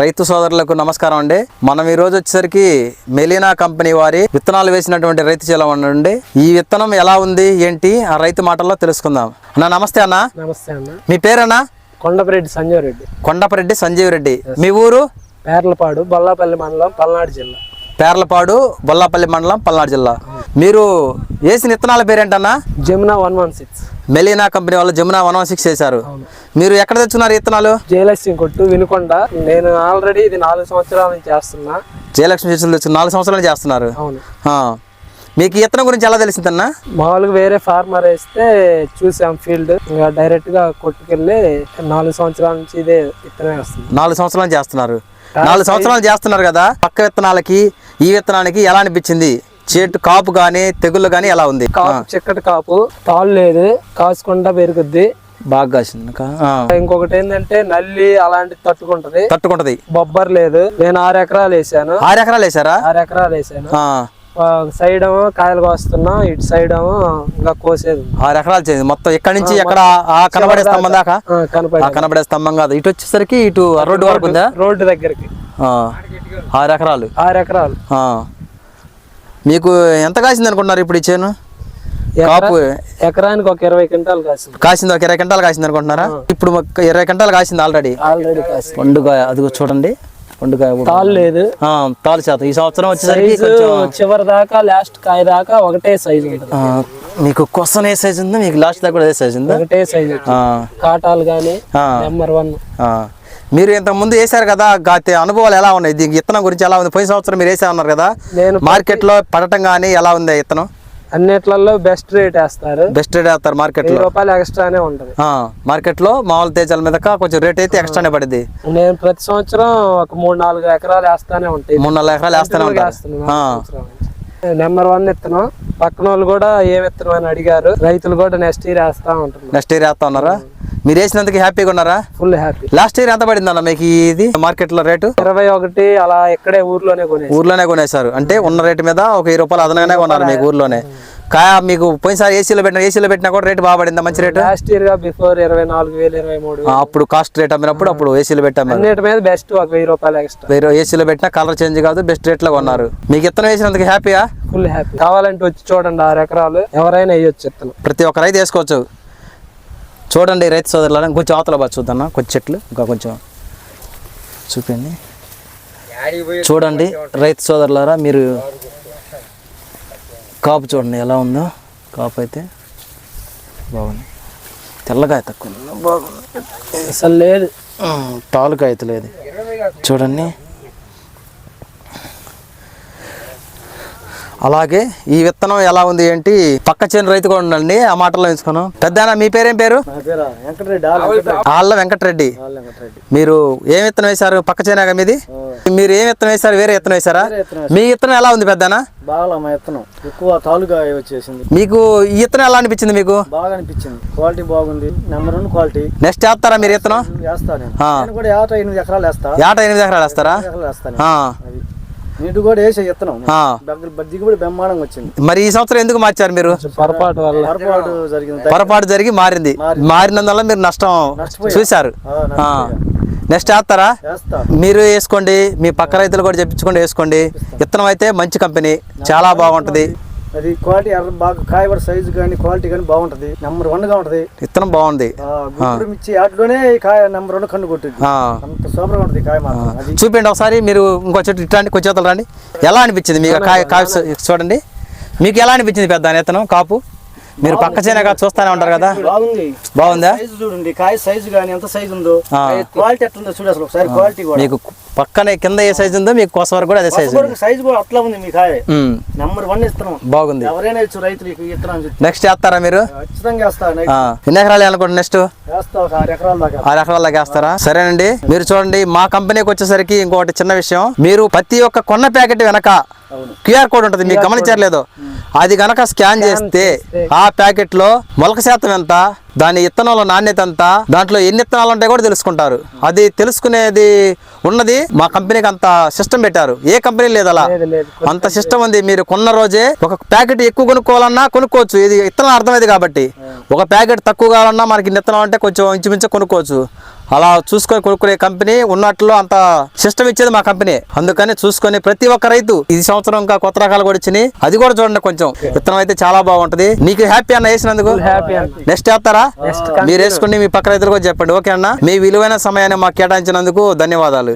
రైతు సోదరులకు నమస్కారం అండి. మనం ఈ రోజు వచ్చేసరికి మెలీనా కంపెనీ వారి విత్తనాలు వేసినటువంటి రైతు చీలం ఉండండి ఈ విత్తనం ఎలా ఉంది? ఏంటి? ఆ రైతు మాటల్లో తెలుసుకుందాం. అన్న నమస్తే అన్న. నమస్తే అన్న. మీ పేరన్నా? కొండపరెడ్డి సంజయ్ రెడ్డి కొండపరెడ్డి సంజీవ్ రెడ్డి మీ ఊరు? పేర్లపాడు బొల్లాపల్లి మండలం పల్నాడు జిల్లా. పేర్లపాడు బొల్లాపల్లి మండలం పల్నాడు జిల్లా. మీరు వేసిన విత్తనాల పేరేంటన్నా? Jamuna one one six. మెలీనా company వాళ్ళు జమునా వన్ వన్ సిక్స్ వేశారు మీరు ఎక్కడ తెచ్చుకున్నారు ఈ విత్తనాలు? జయలక్ష్మి కొట్టు వినుకొండ. నేను ఆల్రెడీ ఇది నాలుగు సంవత్సరాల నుంచి చేస్తున్నా. జయలక్ష్మి తెచ్చుకుని నాలుగు సంవత్సరాలు చేస్తున్నారు. మీకు విత్తనం గురించి ఎలా తెలిసిందన్నా మామూలుగా వేరే ఫార్మర్ వేస్తే చూసాం ఫీల్డ్. ఇంకా డైరెక్ట్గా కొట్టుకెళ్ళి నాలుగు సంవత్సరాల నుంచి ఇదే ఇత్తనం వేస్తుంది నాలుగు సంవత్సరాలు చేస్తున్నారు. నాలుగు సంవత్సరాలు చేస్తున్నారు కదా పక్క విత్తనాలకి ఈ విత్తనానికి ఎలా అనిపించింది? చెట్టు కాపు కానీ తెగుళ్ళు కానీ ఎలా ఉంది? చిక్కటి కాపు తాళ్ళు లేదు కాసుకుండా పెరుగుద్ది. బాగా కాసింది. ఇంకొకటి ఏంటంటే నల్లి అలాంటిది తట్టుకుంటది. తట్టుకుంటది. బొబ్బర్ లేదు. నేను ఆరు ఎకరాలు వేసాను. ఆరు ఎకరాలు వేసారా? ఆరు ఎకరాలు వేసాను. సైడ్ ఏమో కాయలు కోస్తున్నాం ఇటు సైడ్ ఏమో ఇంకా కోసేది. ఆరు ఎకరాలు చేసింది. మొత్తం ఇక్కడ నుంచి ఎక్కడ కనబడే స్తంభం దాకా? కనబడే స్తంభం కాదు. ఇటు వచ్చేసరికి ఇటు రోడ్డు వరకు ఉందా? రోడ్డు దగ్గరికి. ఆ. ఆరు ఎకరాలు. ఆరు ఎకరాలు. ఆ. మీకు ఎంత కాసింది అనుకుంటున్నారు ఇప్పుడు ఈ చేను? కాపు ఎకరానికి ఒక ఇరవై క్వింటాలు కాసింది. కాసింది ఒక ఇరవై గంటలు కాసింది అనుకుంటున్నారా? ఇప్పుడు ఇరవై గంటలు కాసింది ఆల్రెడీ ఆల్రెడీ కాసింది. పండుగ అది చూడండి. పండుగ తాళ్ళు లేదు. తాలు శాతం ఈ సంవత్సరం వచ్చేసరికి చివరి దాకా లాస్ట్ కాయ దాకా ఒకటే సైజు మీకు క్వశ్చన్ ఏ సైజ్ ఉందో మీకు లాస్ట్ దాకా కూడా ఏ సైజ్ ఉందా? ఒకటే సైజు కాటాలు కానీ నెంబర్ వన్. మీరు ఇంతకు ముందు వేశారు కదా గాతే అనుభవాలు ఎలా ఉన్నాయి? దీనికి ఇత్తనం గురించి ఎలా ఉంది? పోయిన సంవత్సరం మీరు వేసా ఉన్నారు కదా. నేను మార్కెట్లో పడటం కానీ ఎలా ఉంది ఇత్తనం? అన్నిట్లలో బెస్ట్ రేట్ వేస్తారు. బెస్ట్ రేట్ వేస్తారు మార్కెట్లో రూపాయలు ఎక్స్ట్రానే ఉంటది. మార్కెట్లో మామూలు తేజాల మీద కొంచెం రేట్ అయితే ఎక్స్ట్రానే పడింది నేను ప్రతి సంవత్సరం ఒక మూడు నాలుగు ఎకరాలు వేస్తానే ఉంటాయి. మూడు నాలుగు ఎకరాలు వేస్తూనే ఉంటారు. నుంచి. నెంబర్ వన్ విత్తనం పక్కన వాళ్ళు కూడా ఏ విత్తనం అని అడిగారు. రైతులు కూడా నెక్స్ట్ ఇయర్ వేస్తా ఉంటున్నారు. నెక్స్ట్ ఇయర్ వేస్తా ఉన్నారా? మీరు వేసినందుకు హ్యాపీగా ఉన్నారా? ఫుల్ హ్యాపీ లాస్ట్ ఇయర్ ఎంత పడింది అన్న మీకు ఇది మార్కెట్లో రేటు ఇరవై ఒకటి అలా ఇక్కడే ఊర్లోనే కొనేసి. ఊర్లోనే కొనేశారు. అంటే ఉన్న రేటు మీద ఒక వెయ్యి రూపాయలు అదనంగానే కొన్నారు మీకు ఊర్లోనే. కాయ మీకు పోయినసారి ఏసీలో పెట్టిన ఏసీలో పెట్టినా కూడా రేటు బాగా పడిందా? మంచి రేటు లాస్ట్ ఇయర్గా బిఫోర్ ఇరవై నాలుగు వేలు ఇరవై మూడు అప్పుడు కాస్ట్ రేట్ అమ్మినప్పుడు అప్పుడు ఏసీలో పెట్టాము అన్నిటి మీద బెస్ట్ ఒక వెయ్యి రూపాయలు ఎక్స్ట్రా వేరే ఏసీలో పెట్టినా కలర్ చేంజ్ కాదు బెస్ట్ రేట్లో కొన్నారు. మీకు ఇత్తనం వేసినందుకు హ్యాపీయా ఫుల్ హ్యాపీ కావాలంటే వచ్చి చూడండి ఆరు ఎకరాలు. ఎవరైనా వేయొచ్చు విత్తనం ప్రతి ఒక్క రైతు వేసుకోవచ్చు. చూడండి రైతు సోదరులను కొంచెం అవతల బాగా చూద్దాం కొంచెం చెట్లు ఇంకా కొంచెం చూపిండి చూడండి రైతు సోదరులారా మీరు కాపు చూడండి ఎలా ఉందో. కాపు అయితే బాగుంది. తెల్లకాయ తక్కువ. బాగుంది అసలు లేదు. ఉమ్, తాలూకా అయితే లేదు. చూడండి. అలాగే ఈ విత్తనం ఎలా ఉంది ఏంటి? పక్క చేను రైతు కూడా ఉండండి ఆ మాటల్లో ఎంచుకున్నాం. పెద్ద మీ పేరేం పేరు? ఆళ్ళ వెంకటరెడ్డి. మీరు ఏం విత్తనం వేశారు? పక్క చేనాగా మీది? మీరు ఏం విత్తనం వేశారు? వేరే విత్తనం వేశారా? మీ విత్తనం ఎలా ఉంది పెద్దనా బాగా విత్తనం. ఎక్కువ తాలుగా వచ్చేసింది. మీకు ఈ విత్తనం ఎలా అనిపించింది మీకు? బాగా అనిపించింది. క్వాలిటీ బాగుంది. Number one quality. నెక్స్ట్ వేస్తారా మీరు విత్తనం? వేస్తా నేను ఆ. నేను కూడా ఎనిమిది ఎకరాలు వేస్తా. ఎనిమిది ఎకరాలు వేస్తారా? వేస్తాను. నీటి కూడా వేసే విత్తనం. ఆ. దగ్గర దిగుబడి బ్రహ్మాండంగా వచ్చింది. మరి ఈ సంవత్సరం ఎందుకు మార్చారు మీరు? పొరపాటు వల్ల. పొరపాటు జరిగింది. పొరపాటు జరిగి మారింది. మారినందువల్ల మీరు నష్టం. చూశారు. నెక్స్ట్ వేస్తారా? వేస్తా. మీరు వేసుకోండి. మీ పక్క రైతులు కూడా చెప్పించుకోండి వేసుకోండి. విత్తనం అయితే మంచి కంపెనీ. చాలా బాగుంటది. అది క్వాలిటీ ఎర్ర బాగా కాయ కూడా సైజు కానీ క్వాలిటీ కానీ బాగుంటది. నెంబర్ వన్గా ఉంటది. విత్తనం బాగుంది. గుంటూరు మిర్చి వాటిలోనే ఈ కాయ నెంబర్ వన్ కన్ను కొట్టింది. అంత సూపర్ ఉంటది కాయ మాత్రం. అది చూపించండి ఒకసారి మీరు ఇంకో చెట్టు ఇట్లాంటి కొంచెం రండి. ఎలా అనిపించింది మీకు కాయ కాయ చూడండి. మీకు ఎలా అనిపించింది పెద్ద విత్తనం కాపు? మీరు పక్క చేనగా చూస్తానే ఉంటారు కదా? బాగుంది. బాగుందా. చూడండి కాయ సైజు కానీ ఎంత సైజు ఉందో. క్వాలిటీ ఎట్లుందో చూడు అసలు ఒకసారి క్వాలిటీ మీకు పక్కనే కింద ఏ సైజు ఉందో మీకు కోస వరకు కూడా అదే సైజు సైజు కూడా అట్లా ఉంది మీ కాయ. నెంబర్ వన్ ఇస్తున్నాం. బాగుంది. ఎవరైనా ఇచ్చు రైతులు నెక్స్ట్ వేస్తారా మీరు? ఖచ్చితంగా ఎన్ని ఎకరాలు అనుకోండి నెక్స్ట్ ఆరు ఎకరాల దాకా. వేస్తారా? సరేనండి. మీరు చూడండి మా కంపెనీకి వచ్చేసరికి ఇంకొకటి చిన్న విషయం. మీరు ప్రతి ఒక్క కొన్న ప్యాకెట్ వెనక క్యూఆర్ కోడ్ ఉంటుంది మీకు గమనించలేదు అది గనక స్కాన్ చేస్తే ఆ ప్యాకెట్లో మొలక శాతం ఎంత దాని విత్తనాల నాణ్యత ఎంత దాంట్లో ఎన్ని విత్తనాలు ఉంటాయో కూడా తెలుసుకుంటారు. అది తెలుసుకునేది ఉన్నది మా కంపెనీకి అంత సిస్టమ్ పెట్టారు. ఏ కంపెనీ లేదు అలా. అంత సిస్టమ్ ఉంది. మీరు కొన్న రోజే ఒక ప్యాకెట్ ఎక్కువ కొనుక్కోవాలన్నా కొనుక్కోవచ్చు. ఇది విత్తనం అర్థమైంది కాబట్టి. ఒక ప్యాకెట్ తక్కువ కావాలన్నా మనకి విత్తనం అంటే కొంచెం ఇంచుమించు కొనుక్కోవచ్చు. అలా చూసుకొని కొనుక్కునే కంపెనీ ఉన్నట్లు అంత సిస్టమ్ ఇచ్చేది మా కంపెనీ. అందుకని చూసుకొని ప్రతి ఒక్క రైతు ఈ సంవత్సరం ఇంకా కొత్త రకాలు కూడా వచ్చినాయి. అది కూడా చూడండి కొంచెం. విత్తనం అయితే చాలా బాగుంటది. నీకు హ్యాపీ అన్న వేసినందుకు? నెక్స్ట్ వేస్తారా? మీరు వేసుకుని మీ పక్క రైతులు కూడా చెప్పండి. ఓకే అన్న మీ విలువైన సమయాన్ని మాకు కేటాయించినందుకు ధన్యవాదాలు.